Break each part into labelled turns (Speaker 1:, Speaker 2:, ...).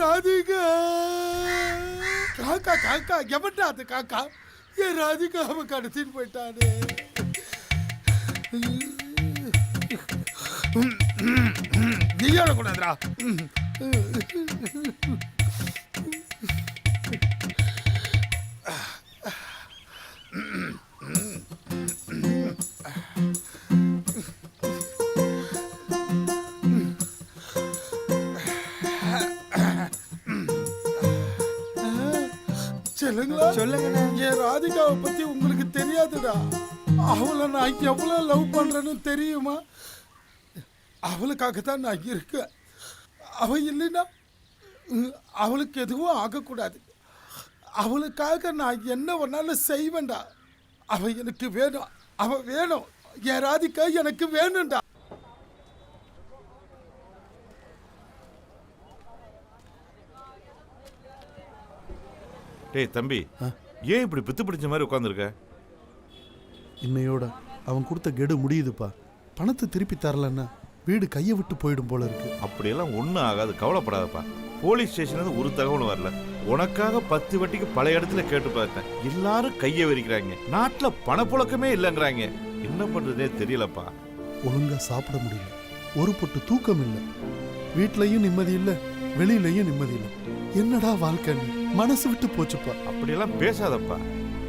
Speaker 1: ராதிகா. காக்கா காக்கா எவன்டா அது காக்கா? ஏன் ராதிகா அவன் கடத்திட்டு போயிட்டானே. நீ கூடாதுடா சொல்லுங்களா?
Speaker 2: சொல்லுங்கண்ணே.
Speaker 1: என் ராதிகாவை பத்தி உங்களுக்கு தெரியாதுடா. அவளை நான் எவ்வளவு லவ் பண்றேன்னு தெரியுமா? அவளுக்காக தான் நான் இருக்கேன். அவ இல்லைன்னா அவளுக்கு எதுவும் ஆகக்கூடாது. அவளுக்காக நான் என்ன வேணாலும் செய்வேன்டா. அவ எனக்கு வேணும். அவ வேணும். என் ராதிகா எனக்கு வேணும்டா.
Speaker 3: டேய் தம்பி ஏன் இப்படி பித்து பிடிச்ச மாதிரி உட்காந்துருக்க
Speaker 2: இன்னையோட அவன் கொடுத்த கெடு முடியுதுப்பா. பணத்தை திருப்பி தரலன்னா வீடு கையை விட்டு போயிடும் போல இருக்கு.
Speaker 3: அப்படியெல்லாம் ஒன்றும் ஆகாது கவலைப்படாதப்பா. போலீஸ் ஸ்டேஷன்லேருந்து ஒரு தகவலும் வரல. உனக்காக பத்து வட்டிக்கு பல இடத்துல கேட்டு பார்த்தேன். எல்லாரும் கையை விரிக்கிறாங்க. நாட்டில் பணப்புழக்கமே இல்லைங்கிறாங்க. என்ன பண்ணுறதே தெரியலப்பா.
Speaker 2: ஒழுங்கா சாப்பிட முடியல. ஒரு பொட்டு தூக்கம் இல்லை. வீட்லயும் நிம்மதி இல்லை வெளியிலயும் நிம்மதி இல்லை. என்னடா வாழ்க்கைன்னு மனசு விட்டு போச்சுப்பா.
Speaker 3: அப்படியெல்லாம் பேசாதப்பா.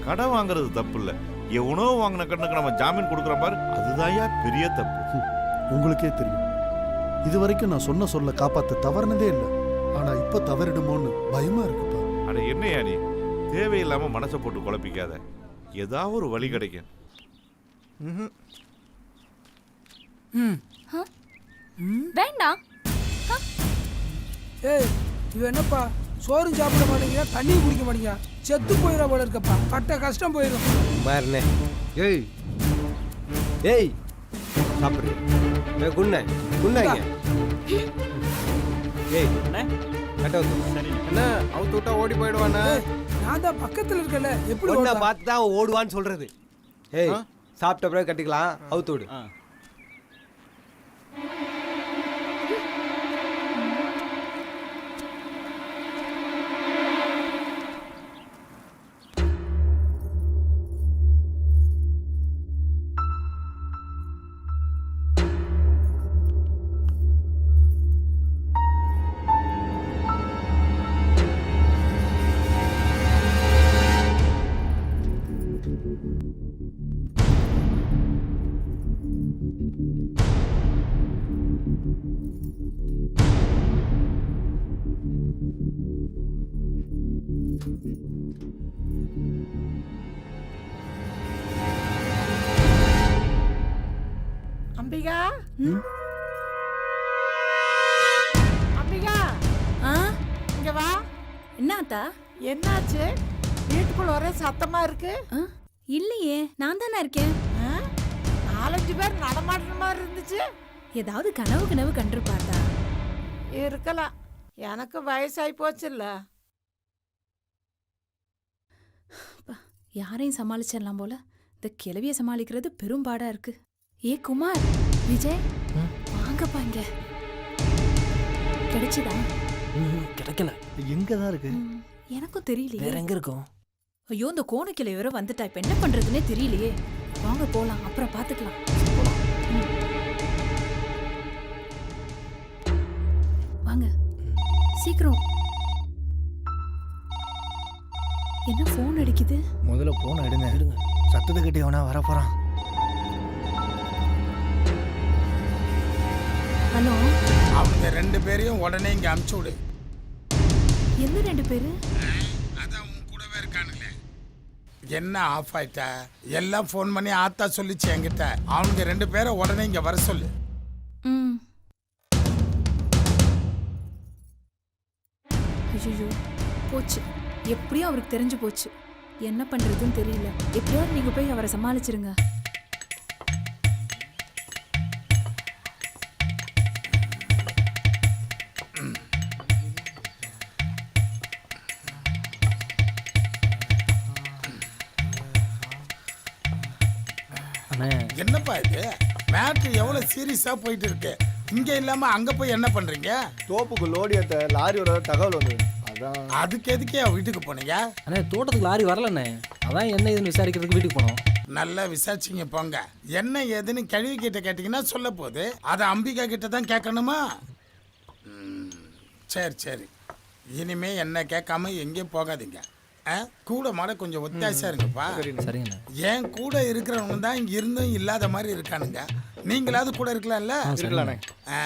Speaker 3: கடன் வாங்குறது தப்பு இல்லை எவனோ வாங்கின கண்ணுக்கு நம்ம ஜாமீன் கொடுக்குற பாரு அதுதான்யா பெரிய தப்பு.
Speaker 2: உங்களுக்கே தெரியும். இது வரைக்கும் நான் சொன்ன சொல்ல காப்பாத்த தவறுனதே இல்லை. ஆனா இப்ப தவறிடுமோன்னு பயமா இருக்குப்பா.
Speaker 3: அட என்னையா நீ? தேவையில்லாம மனசை போட்டு குழப்பிக்காத. ஏதாவது ஒரு வழி கிடைக்கும்.
Speaker 4: வேண்டாம்.
Speaker 5: ஏய் இவன் என்னப்பா? சோறும் சாப்பிட மாட்டேங்கிறா தண்ணியும் குடிக்க மாட்டேங்கிறா. செத்து போயிட போல இருக்கப்பா. பட்ட கஷ்டம் போயிடும்.
Speaker 6: பாருண்ணே. ஏய். ஏய். சாப்பிடு. ஏ குண்ணே. குண்ணாங்க ஏய். கட்ட. என்ன அவுத்து விட்டா ஓடி போயிடுவானே
Speaker 5: ஏய், நான் தான் பக்கத்துல இருக்கல எப்படி
Speaker 6: ஒன்றை? பார்த்து தான் ஓடுவான்னு சொல்றது. ஏய் சாப்பிட்ட பிறகு கட்டிக்கலாம். அவுத்து விடு.
Speaker 7: அம்பிகா? அம்பிகா?
Speaker 4: ஆ?
Speaker 7: இங்க வா.
Speaker 4: என்னாத்தா
Speaker 7: என்னாச்சு? வீட்டுக்குள்ள ஒரே சத்தமா இருக்கு.
Speaker 4: இல்லையே நான் தானே இருக்கேன்.
Speaker 7: ஆ? நாலஞ்சு பேர் நடமாடுற மாதிரி இருந்துச்சு.
Speaker 4: ஏதாவது கனவு கனவு கண்டிருப்பாத்தா
Speaker 7: இருக்கலாம். எனக்கு வயசாகி போச்சுல்ல.
Speaker 4: யாரையும் சமாளிச்சிடலாம் போல. இந்த கிளவிய சமாளிக்கிறது பெரும்பாடா இருக்கு. ஏ குமார்! விஜய்! வாங்கப்பா இங்க. கிடைச்சுதா?
Speaker 8: கிடைக்கல. எங்க தான் இருக்கு
Speaker 4: எனக்கும் தெரியலையே.
Speaker 8: வேற எங்க இருக்கும்?
Speaker 4: ஐயோ இந்த கோணக்கிளை வேற வந்துட்டா. இப்ப என்ன பண்றதுன்னே தெரியலையே. வாங்க போலாம். அப்புறம் பாத்துக்கலாம். வாங்க. சீக்கிரம். என்ன ஃபோன் அடிக்குது?
Speaker 8: முதல்ல போன எடுங்க. எடுங்க. சத்தத்தை கட்டி அவனா வர போறான்
Speaker 4: ஹலோ?
Speaker 1: அவங்க ரெண்டு பேரையும் உடனே இங்க அமுச்சு விடு.
Speaker 4: எந்த ரெண்டு பேரு?
Speaker 1: என்ன ஆஃப் ஆயிட்ட? எல்லாம் ஃபோன் பண்ணி ஆத்தா சொல்லிச்சு என்கிட்ட. அவனுங்க ரெண்டு பேரை உடனே இங்க வர சொல்லு.
Speaker 4: ஐயோ போச்சு. எப்படியும் அவருக்கு தெரிஞ்சு போச்சு. என்ன பண்றதுன்னு தெரியல. எப்படியாவது நீங்க போய் அவரை சமாளிச்சிருங்க.
Speaker 1: என்னப்பா இது? மேட்ரு எவ்வளோ சீரியஸாக போயிட்டு இருக்கு? இங்கே இல்லாமல் அங்கே போய் என்ன பண்ணுறீங்க
Speaker 8: தோப்புக்கு லோடி ஏத்த லாரி வர தகவல் வந்து அதான்.
Speaker 1: அதுக்கு எதுக்கே வீட்டுக்கு போனீங்க?
Speaker 9: அண்ணே தோட்டத்துக்கு லாரி வரலண்ணே. அதான் என்ன இதுன்னு விசாரிக்கிறதுக்கு வீட்டுக்கு போனோம்.
Speaker 1: நல்லா விசாரிச்சிங்க போங்க. என்ன ஏதுன்னு கழுவி கிட்ட கேட்டிங்கன்னா சொல்ல போகுது. அதை அம்பிகா கிட்ட தான் கேட்கணுமா? ம், சரி சரி. இனிமே என்ன கேட்காம எங்கேயும் போகாதீங்க? கூட மாட கொஞ்சம் ஒத்தாசா இருங்கப்பா.
Speaker 9: சரிங்கண்ணே.
Speaker 1: என் கூட இருக்கிறவங்க தான் இங்க இருந்தும் இல்லாத மாதிரி இருக்கானுங்க. நீங்களாவது கூட இருக்கலாம்ல?
Speaker 8: இருக்கலாண்ணே
Speaker 1: ஆ.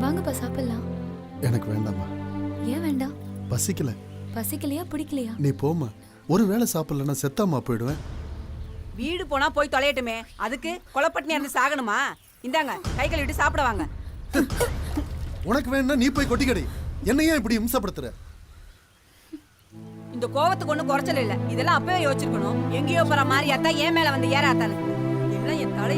Speaker 4: வாங்கப்பா சாப்பிடலாம்.
Speaker 2: எனக்கு வேண்டாம்மா.
Speaker 4: ஏன் வேண்டாம்?
Speaker 2: பசிக்கல.
Speaker 4: பசிக்கலையா பிடிக்கலையா?
Speaker 2: நீ போம்மா. ஒரு வேளை சாப்பிடலன்னா செத்தாம்மா போயிடுவேன்.
Speaker 10: வீடு போனா போய் தொலையட்டுமே. அதுக்கு கொலப்பட்டினி இருந்து சாகணுமா? இந்தாங்க கை கழுவிட்டு சாப்பிட வாங்க.
Speaker 2: உனக்கு வேணும்னா நீ போய் கொட்டிக்கடி. என்ன ஏன் இப்படி இம்சப்படுத்துற?
Speaker 10: இந்த கோவத்துக்கு ஒண்ணும் குறைச்சல் இல்ல. இதெல்லாம் அப்பவே யோசிச்சிருக்கணும். எங்கேயோ போற மாதிரி அத்தா ஏன் மேல வந்து ஏறாத்தானு எல்லாம் என் தலை